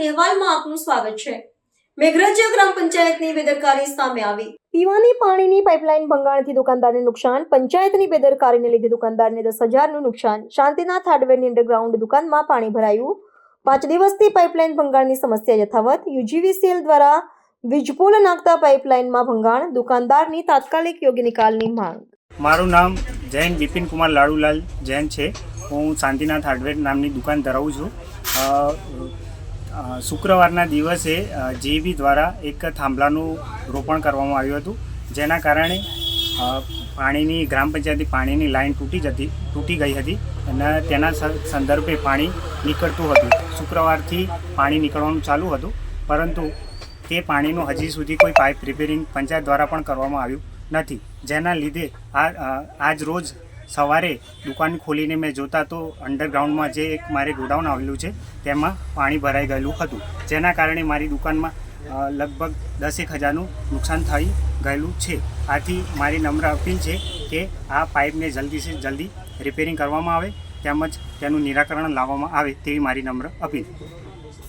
અહેવાલમાં આપનું સ્વાગત છે. મેઘરાજા ગ્રામ પંચાયતની બેદરકારી સામે આવી. પીવાની પાણીની પાઇપલાઇન ભંગાણથી દુકાનદારને નુકસાન પંચાયતની બેદરકારીને લીધે દુકાનદારને દસ હજારનું નુકસાન. શાંતિનાથ હાર્ડવેરની અંડરગ્રાઉન્ડ દુકાનમાં પાણી ભરાયું. પાંચ દિવસથી પાઇપલાઇન ભંગાણની સમસ્યા યથાવત. યુજીવીસીએલ દ્વારા વીજપોલ નાખતા પાઇપલાઇનમાં ભંગાણ દુકાનદારની તાત્કાલિક યોગ્ય નિકાલની માંગ. મારું નામ જૈન બિપિન કુમાર લાડુલાલ જૈન છે. હું શાંતિનાથ હાર્ડવેર નામની દુકાન ધરાવું છું. શુક્રવારના દિવસે જેબી દ્વારા એક થાંભલાનું રોપણ કરવામાં આવ્યું હતું, જેના કારણે પાણીની, ગ્રામ પંચાયતની પાણીની લાઈન તૂટી જતી, તૂટી ગઈ હતી અને તેના સંદર્ભે પાણી નીકળતું હતું. શુક્રવારથી પાણી નીકળવાનું ચાલુ હતું, પરંતુ તે પાણીનું હજી સુધી કોઈ પાઇપ રિપેરિંગ પંચાયત દ્વારા પણ કરવામાં આવ્યું નથી. જેના લીધે આ આજ રોજ સવારે દુકાન ખોલીને મેં જોતા તો અંડરગ્રાઉન્ડમાં જે એક મારે ગોડાઉન આવેલું છે, તેમાં પાણી ભરાઈ ગયેલું હતું. જેના કારણે મારી દુકાનમાં લગભગ દસેક હજારનું નુકસાન થઈ ગયેલું છે. આથી મારી નમ્ર અપીલ છે કે આ પાઇપને જલ્દીથી જલ્દી રિપેરિંગ કરવામાં આવે, તેમજ તેનું નિરાકરણ લાવવામાં આવે તેવી મારી નમ્ર અપીલ.